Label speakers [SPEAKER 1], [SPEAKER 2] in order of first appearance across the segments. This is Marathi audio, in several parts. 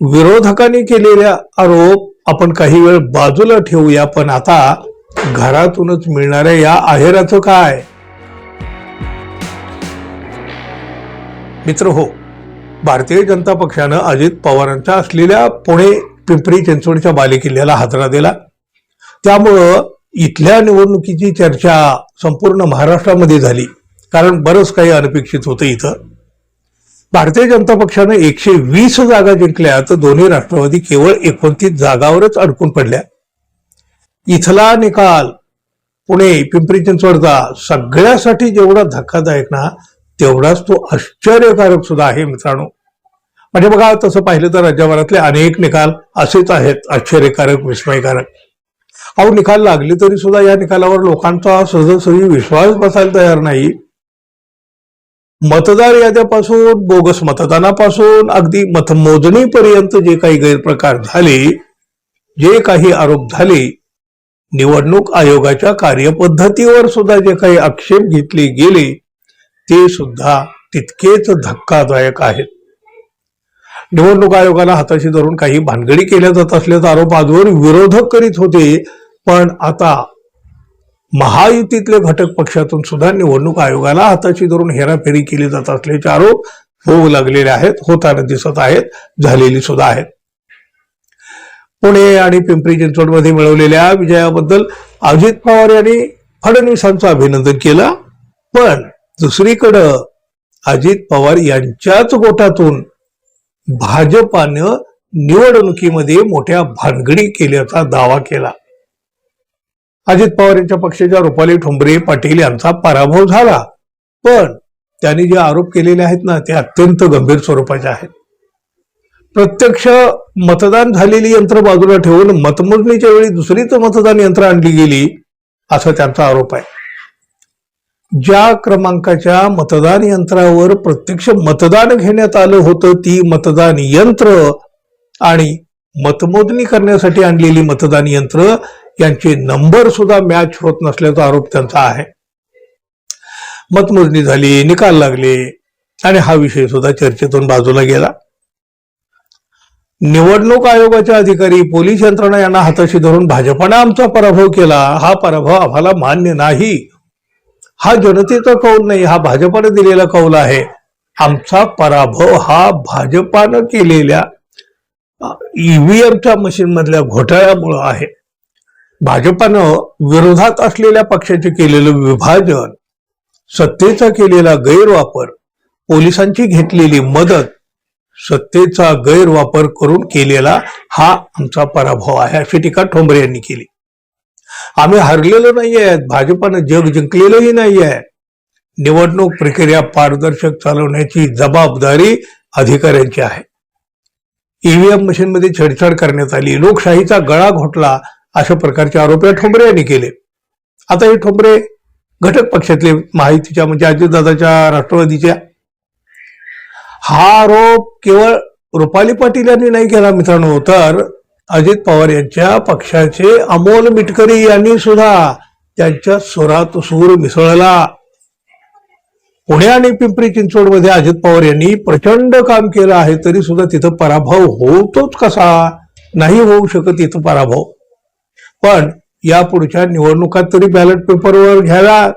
[SPEAKER 1] विरोधकांनी केलेल्या आरोप आपण काही वेळ बाजूला ठेवूया पण आता घरातूनच मिळणाऱ्या या आहेराचं काय? मित्र हो. भारतीय जनता पक्षानं अजित पवारांच्या असलेल्या पुणे पिंपरी चिंचवडच्या बालेकिल्ल्याला हादरा दिला. त्यामुळं इथल्या निवडणुकीची चर्चा संपूर्ण महाराष्ट्रामध्ये झाली. कारण बरंच काही अनपेक्षित होतं इथं. भारतीय जनता पक्षानं एकशे वीस जागा जिंकल्या तर दोन्ही राष्ट्रवादी केवळ एकोणतीस जागावरच अडकून पडल्या. इथला निकाल पुणे पिंपरी चिंचवडचा सगळ्यासाठी जेवढा धक्कादायक ना तेवढाच तो आश्चर्यकारक सुद्धा आहे मित्रांनो. म्हणजे बघा तसं पाहिलं तर राज्यभरातले अनेक निकाल असेच आहेत आश्चर्यकारक विस्मयकारक. अहो निकाल लागले तरी सुद्धा या निकालावर लोकांचा सहजासहजी विश्वास बसायला तयार नाही. मतदार याद्यापासून बोगस मतदानापासून अगदी मतमोजणीपर्यंत जे काही गैरप्रकार झाले जे काही आरोप झाले निवडणूक आयोगाच्या कार्यपद्धतीवर सुद्धा जे काही आक्षेप घेतले गेले ते सुद्धा तितकेच धक्कादायक आहेत. निवडणूक आयोगाला हाताशी धरून काही भानगडी केल्या जात असल्याचा आरोप आजवर विरोधक करीत होते पण आता महायुतीतले घटक पक्षातून सुद्धा निवडणूक आयोगाला हाताशी धरून हेराफेरी केली जात असल्याचे आरोप होऊ लागलेले आहेत होताना दिसत आहेत झालेली सुद्धा आहेत. पुणे आणि पिंपरी चिंचवडमध्ये मिळवलेल्या विजयाबद्दल अजित पवार यांनी फडणवीसांचं अभिनंदन केलं पण दुसरीकडं अजित पवार यांच्याच गोटातून भाजपानं निवडणुकीमध्ये मोठ्या भानगडी केल्याचा दावा केला. अजित पवार यांच्या पक्षाच्या रुपाली ठोंबरे पाटील यांचा पराभव झाला. पण त्यांनी जे आरोप केलेले आहेत ना ते अत्यंत गंभीर स्वरूपाचे आहेत. प्रत्यक्ष मतदान झालेली यंत्र बाजूला ठेवून मतमोजणीच्या वेळी दुसरीच मतदान यंत्र आणली गेली असा त्यांचा आरोप आहे. ज्या क्रमांकाच्या मतदान यंत्रावर प्रत्यक्ष मतदान घेण्यात आलं होतं ती मतदान यंत्र आणि मतमोजणी करण्यासाठी आणलेली मतदान यंत्र त्यांचे नंबर सुद्धा मॅच होत नसल्याचा आरोप त्यांचा आहे. मतमोजणी झाली निकाल लागले आणि हा विषय सुद्धा चर्चेतून बाजूला गेला. निवडणूक आयोगाच्या अधिकारी पोलीस यंत्रणा यांना हाताशी धरून भाजपाने आमचा पराभव केला. हा पराभव आम्हाला मान्य नाही. हा जनतेचा कौल नाही हा भाजपाने दिलेला कौल आहे. आमचा पराभव हा भाजपानं केलेल्या ईव्हीएमच्या मशीन मधल्या घोटाळ्यामुळं आहे. भाजपानं विरोधात असलेल्या पक्षाचे केलेलं विभाजन सत्तेचा केलेला गैरवापर पोलिसांची घेतलेली मदत सत्तेचा गैरवापर करून केलेला हा आमचा पराभव आहे अशी टीका ठोंबरे यांनी केली. आम्ही हरलेलो नाहीये भाजपानं जग जिंकलेलंही नाहीये निवडणूक प्रक्रिया पारदर्शक चालवण्याची जबाबदारी अधिकाऱ्यांची आहे. ईव्हीएम मशीनमध्ये छेडछाड करण्यात आली लोकशाहीचा गळा घोटला अशा प्रकारचे आरोप या ठोंबरे यांनी केले. आता हे ठोंबरे घटक पक्षातले माहितीच्या म्हणजे अजितदादाच्या राष्ट्रवादीच्या. हा आरोप केवळ रुपाली पाटील यांनी नाही केला मित्रांनो तर अजित पवार यांच्या पक्षाचे अमोल मिटकरी यांनी सुद्धा त्यांच्या सुरात सूर मिसळला. पुणे आणि पिंपरी चिंचवडमध्ये अजित पवार यांनी प्रचंड काम केलं आहे तरी सुद्धा तिथं पराभव होतोच कसा? नाही होऊ शकत इथं पराभव. पण या पुढच्या निवडणुकात तरी बॅलेट पेपरवर घ्याव्या.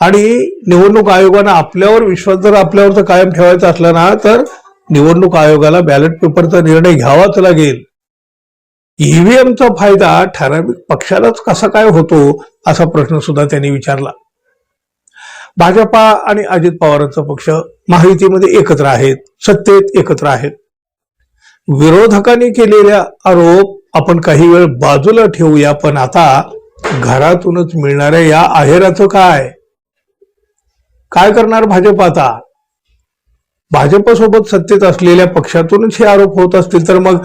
[SPEAKER 1] आणि निवडणूक आयोगानं आपल्यावर विश्वास जर आपल्यावर तर कायम ठेवायचा असला ना तर निवडणूक आयोगाला बॅलेट पेपरचा निर्णय घ्यावाच लागेल. ईव्हीएमचा फायदा ठराविक पक्षालाच कसा काय होतो असा प्रश्न सुद्धा त्यांनी विचारला. भाजपा आणि अजित पवारांचा पक्ष माहितीमध्ये एकत्र आहेत सत्तेत एकत्र आहेत. विरोधकांनी केलेल्या आरोप आपण काही वेळ बाजूला ठेवूया पण आता घरातूनच मिळणाऱ्या या आहेराचं काय? काय करणार भाजप आता? भाजपसोबत सत्तेत असलेल्या पक्षातूनच हे आरोप होत असतील तर मग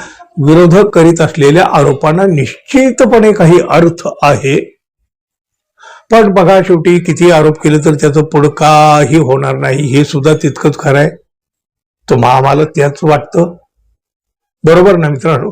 [SPEAKER 1] विरोधक करीत असलेल्या आरोपांना निश्चितपणे काही अर्थ आहे. पण बघा शेवटी किती आरोप केले तर त्याचं पुढं काही होणार नाही हे सुद्धा तितकंच खरं आहे. तुम्हा आम्हाला त्याच वाटतं. बरोबर ना मित्रांनो?